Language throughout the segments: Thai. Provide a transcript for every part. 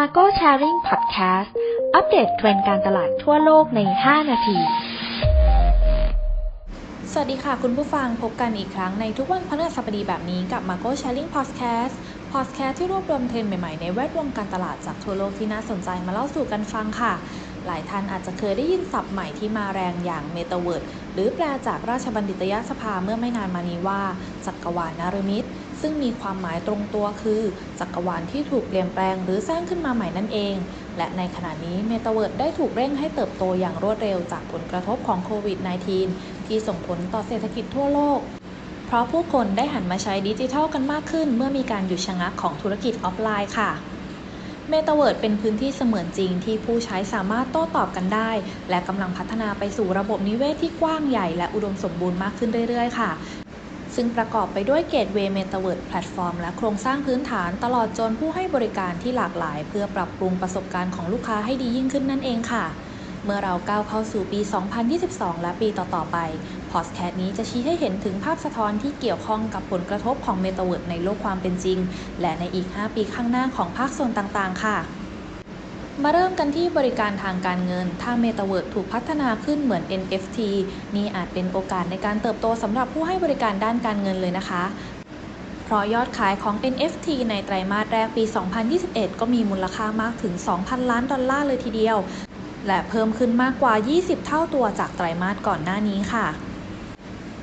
Marco Sharing Podcast อัปเดตเทรนด์การตลาดทั่วโลกใน 5 นาที สวัสดีค่ะคุณผู้ฟังพบกันอีกครั้งในทุกวันพฤหัสบดีแบบนี้กับ Marco Sharing Podcast Podcast ที่รวบรวมเทรนด์ใหม่ ๆ ในแวดวงการตลาดจากทั่วโลกที่น่าสนใจมาเล่าสู่กันฟังค่ะ หลายท่านอาจจะเคยได้ยินศัพท์ใหม่ที่มาแรงอย่าง Metaverse หรือแปลจากราชบัณฑิตยสภาเมื่อไม่นานมานี้ว่าจักรวาลนารมิต ซึ่งมีความหมายตรงตัวคือ จักรวาลที่ถูกเปลี่ยนแปลงหรือสร้างขึ้นมาใหม่นั่นเอง และในขณะนี้เมตาเวิร์ดได้ถูกเร่งให้เติบโตอย่างรวดเร็วจากผลกระทบของโควิด -19 ที่ส่งผลต่อเศรษฐกิจทั่วโลกเพราะผู้คนได้หันมาใช้ดิจิทัลกันมากขึ้น เมื่อมีการหยุดชะงักของธุรกิจออฟไลน์ค่ะ เมตาเวิร์ดเป็นพื้นที่เสมือนจริงที่ผู้ใช้สามารถโต้ตอบกันได้ และกำลังพัฒนาไปสู่ระบบนิเวศที่กว้างใหญ่และอุดมสมบูรณ์มากขึ้นเรื่อยๆ ค่ะ ซึ่งประกอบไปด้วยเกตเวย์เมตาเวิร์ดแพลตฟอร์มและโครงสร้างพื้นฐานตลอดจนผู้ให้บริการที่หลากหลาย เพื่อปรับปรุงประสบการณ์ของลูกค้าให้ดียิ่งขึ้นนั่นเองค่ะ เมื่อเราก้าวเข้าสู่ปี 2022 และปีต่อ ๆ ไป พอดแคสต์นี้จะชี้ให้เห็นถึงภาพสะท้อนที่เกี่ยวข้องกับผลกระทบของเมตาเวิร์ดในโลกความเป็นจริง และในอีก 5 ปีข้างหน้าของภาคส่วนต่างๆ ค่ะ มาเริ่มกันที่บริการทางการเงิน ถ้าเมตาเวิร์ดถูกพัฒนาขึ้นเหมือน NFT นี่อาจเป็นโอกาสในการเติบโตสำหรับผู้ให้บริการด้านการเงินเลยนะคะ เพราะยอดขายของ NFT ในไตรมาสแรกปี 2021 ก็มีมูลค่ามากถึง 2,000 ล้านดอลลาร์เลยทีเดียว และเพิ่มขึ้นมากกว่า 20 เท่าตัวจากไตรมาสก่อนหน้านี้ค่ะ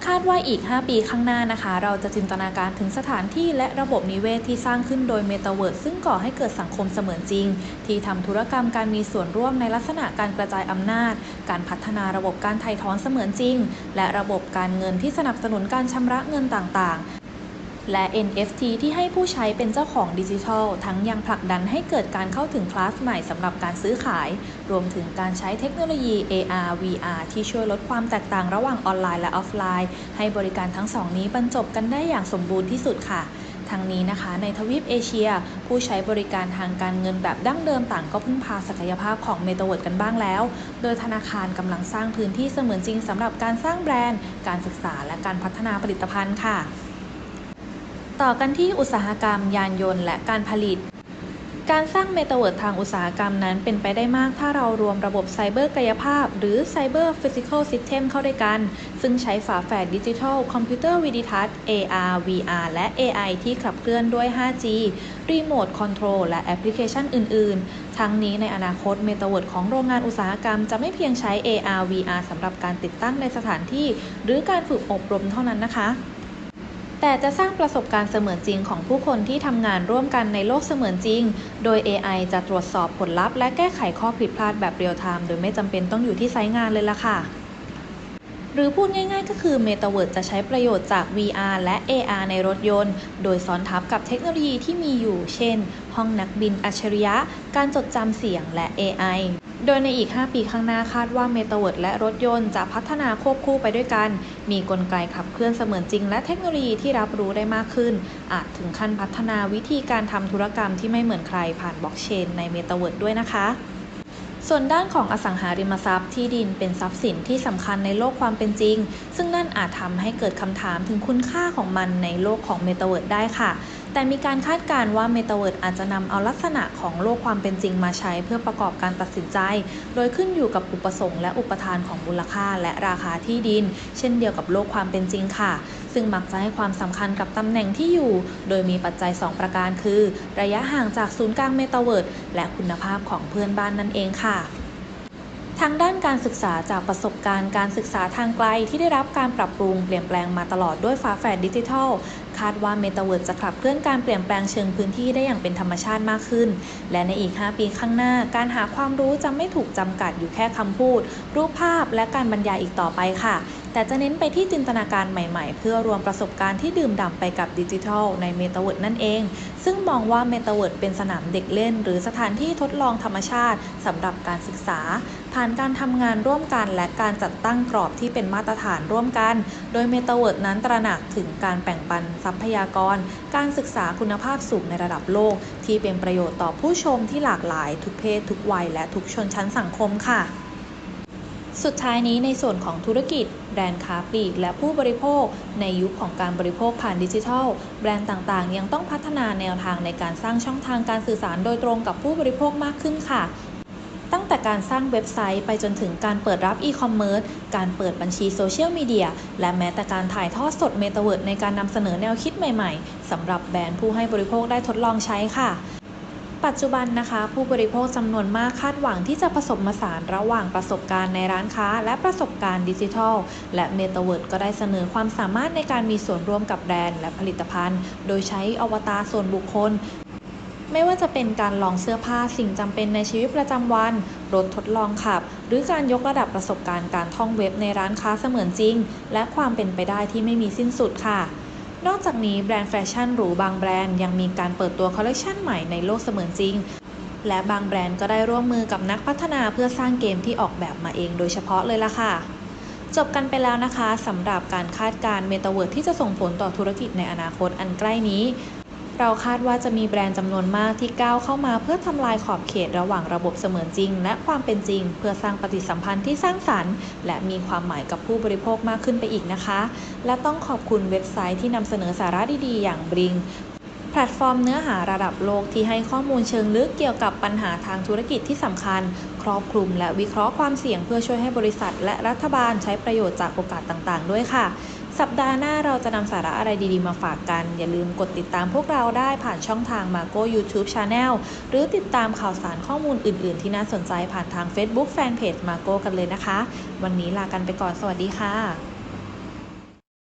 คาดว่าอีก 5 ปีข้างหน้านะคะ เราจะจินตนาการถึงสถานที่และระบบนิเวศที่สร้างขึ้นโดยเมตาเวิร์ดซึ่งก่อให้เกิดสังคมเสมือนจริง ที่ทำธุรกรรมการมีส่วนร่วมในลักษณะการกระจายอำนาจ การพัฒนาระบบการไถ่ถอนเสมือนจริง และระบบการเงินที่สนับสนุนการชำระเงินต่าง และ NFT ที่ให้ผู้ใช้เป็นเจ้าของดิจิทัล ทั้งยังผลักดันให้เกิดการเข้าถึงคลาสใหม่สำหรับการซื้อขาย รวมถึงการใช้เทคโนโลยี AR VR ที่ช่วยลดความแตกต่างระหว่างออนไลน์และออฟไลน์ ให้บริการทั้งสองนี้บรรจบกันได้อย่างสมบูรณ์ที่สุดค่ะทั้งนี้นะคะ ในทวีปเอเชีย ผู้ใช้บริการทางการเงินแบบดั้งเดิมต่างก็พึ่งพาศักยภาพของเมตาเวิร์ดกันบ้างแล้ว โดยธนาคารกำลังสร้างพื้นที่เสมือนจริงสำหรับการสร้างแบรนด์ การศึกษาและการพัฒนาผลิตภัณฑ์ค่ะ ต่อกันที่อุตสาหกรรม ยานยนต์ และการผลิต การสร้างเมตาเวิร์ดทางอุตสาหกรรมนั้นเป็นไปได้มาก ถ้าเรารวมระบบไซเบอร์กายภาพ หรือไซเบอร์ฟิสิกอลซิสเต็มเข้าด้วยกัน ซึ่งใช้ฝาแฝดดิจิทัล คอมพิวเตอร์วิดิทัศน์ AR VR และ AI ที่ขับเคลื่อนด้วย 5G รีโมทคอนโทรลและแอปพลิเคชันอื่น ๆ ทั้งนี้ในอนาคตเมตาเวิร์ดของโรงงานอุตสาหกรรมจะไม่เพียงใช้ AR VR สำหรับการติดตั้งในสถานที่ หรือการฝึกอบรมเท่านั้นนะคะ แต่จะสร้างประสบการณ์เสมือนจริงของผู้คนที่ทำงานร่วมกันในโลกเสมือนจริง โดย AI จะตรวจสอบผลลัพธ์และแก้ไขข้อผิดพลาดแบบเรียลไทม์โดยไม่จำเป็นต้องอยู่ที่ไซต์งานเลยล่ะค่ะ หรือพูดง่ายๆ ก็คือ Metaverse จะใช้ประโยชน์จาก VR และ AR ในรถยนต์ โดยซ้อนทับกับเทคโนโลยีที่มีอยู่ เช่น ห้องนักบินอัจฉริยะ การจดจำเสียงและ AI โดยในอีก 5 ปีข้างหน้าคาดว่าเมตาเวิร์ดและรถยนต์จะพัฒนาควบคู่ไปด้วยกัน มีกลไกขับเคลื่อนเสมือนจริง และเทคโนโลยีที่รับรู้ได้มากขึ้น อาจถึงขั้นพัฒนาวิธีการทำธุรกรรมที่ไม่เหมือนใครผ่านบล็อกเชนในเมตาเวิร์ดด้วยนะคะ ส่วนด้านของอสังหาริมทรัพย์ที่ดินเป็นทรัพย์สินที่สำคัญในโลกความเป็นจริง ซึ่งนั่นอาจทำให้เกิดคำถามถึงคุณค่าของมันในโลกของเมตาเวิร์ดได้ค่ะ แต่มีการคาดการณ์ว่าเมตาเวิร์ดอาจจะนำเอาลักษณะของโลกความเป็นจริงมาใช้เพื่อประกอบการตัดสินใจ โดยขึ้นอยู่กับอุปสงค์และอุปทานของมูลค่าและราคาที่ดิน เช่นเดียวกับโลกความเป็นจริงค่ะ ซึ่งมักจะให้ความสำคัญกับตำแหน่งที่อยู่ โดยมีปัจจัย 2 ประการคือ ระยะห่างจากศูนย์กลางเมตาเวิร์ดและคุณภาพของเพื่อนบ้านนั่นเองค่ะทางด้านการศึกษาจากประสบการณ์การศึกษาทางไกลที่ได้รับการปรับปรุงเปลี่ยนแปลงมาตลอดด้วยฟ้าแฝดดิจิทัล คาดว่าเมตาเวิร์ดจะขับเคลื่อนการเปลี่ยนแปลงเชิงพื้นที่ได้อย่างเป็นธรรมชาติมากขึ้น และในอีก 5 ปีข้างหน้า การหาความรู้จะไม่ถูกจำกัดอยู่แค่คำพูด รูปภาพและการบรรยายอีกต่อไปค่ะ แต่จะเน้นไปที่จินตนาการใหม่ๆ เพื่อรวมประสบการณ์ที่ดื่มด่ำไปกับดิจิทัลในเมตาเวิร์ดนั่นเอง ซึ่งมองว่าเมตาเวิร์ดเป็นสนามเด็กเล่น หรือสถานที่ทดลองธรรมชาติสำหรับการศึกษา ผ่านการทำงานร่วมกันและการจัดตั้งกรอบที่เป็นมาตรฐานร่วมกัน โดยเมตาเวิร์ดนั้นตระหนักถึงการแบ่งปันทรัพยากร การศึกษาคุณภาพสูงในระดับโลก ที่เป็นประโยชน์ต่อผู้ชมที่หลากหลาย ทุกเพศ ทุกวัยและทุกชนชั้นสังคมค่ะ สุดท้ายนี้ในส่วนของธุรกิจ แบรนด์ค้าปลีก และผู้บริโภค ในยุคของการบริโภคผ่านดิจิทัล แบรนด์ต่างๆ ยังต้องพัฒนาแนวทางในการสร้างช่องทางการสื่อสารโดยตรงกับผู้บริโภคมากขึ้นค่ะ ตั้งแต่การสร้างเว็บไซต์ไปจนถึงการเปิดรับอีคอมเมิร์ซการเปิดบัญชีโซเชียลมีเดียและแม้แต่การถ่ายทอดสดเมตาเวิร์ดในการนำเสนอแนวคิดใหม่ๆสำหรับแบรนด์ผู้ให้บริโภคได้ทดลองใช้ค่ะ ปัจจุบันนะคะ ผู้บริโภคจำนวนมากคาดหวังที่จะผสมผสานระหว่างประสบการณ์ในร้านค้า และประสบการณ์ดิจิทัล และเมตาเวิร์ดก็ได้เสนอความสามารถในการมีส่วนร่วมกับแบรนด์และผลิตภัณฑ์ โดยใช้อวตารส่วนบุคคลไม่ว่าจะเป็นการลองเสื้อผ้าสิ่งจำเป็นในชีวิตประจำวัน รถทดลองขับ หรือการยกระดับประสบการณ์การท่องเว็บในร้านค้าเสมือนจริง และความเป็นไปได้ที่ไม่มีสิ้นสุดค่ะ นอกจากนี้แบรนด์แฟชั่นหรูบางแบรนด์ยังมีการเปิดตัวคอลเลคชันใหม่ในโลกเสมือนจริง และบางแบรนด์ก็ได้ร่วมมือกับนักพัฒนาเพื่อสร้างเกมที่ออกแบบมาเองโดยเฉพาะเลยล่ะค่ะ จบกันไปแล้วนะคะสำหรับการคาดการณ์เมตาเวิร์ดที่จะส่งผลต่อธุรกิจในอนาคตอันใกล้นี้ เราคาดว่าจะมีแบรนด์จำนวนมากที่ก้าวเข้ามาเพื่อทำลายขอบเขตระหว่างระบบเสมือนจริง และความเป็นจริง เพื่อสร้างปฏิสัมพันธ์ที่สร้างสรรค์ และมีความหมายกับผู้บริโภคมากขึ้นไปอีกนะคะ และต้องขอบคุณเว็บไซต์ที่นำเสนอสาระดีๆ อย่าง Bring แพลตฟอร์มเนื้อหาระดับโลกที่ให้ข้อมูลเชิงลึกเกี่ยวกับปัญหาทางธุรกิจที่สำคัญ ครอบคลุมและวิเคราะห์ความเสี่ยงเพื่อช่วยให้บริษัท และรัฐบาลใช้ประโยชน์จากโอกาสต่างๆ ด้วยค่ะ สัปดาห์หน้าเราจะนำสาระอะไรดีๆมาฝากกัน อย่าลืมกดติดตามพวกเราได้ผ่านช่องทาง Margo YouTube Channel หรือติดตามข่าวสารข้อมูลอื่น ๆ ที่น่าสนใจผ่านทาง Facebook Fanpage Margo กันเลยนะคะ วันนี้ลากันไปก่อนสวัสดีค่ะ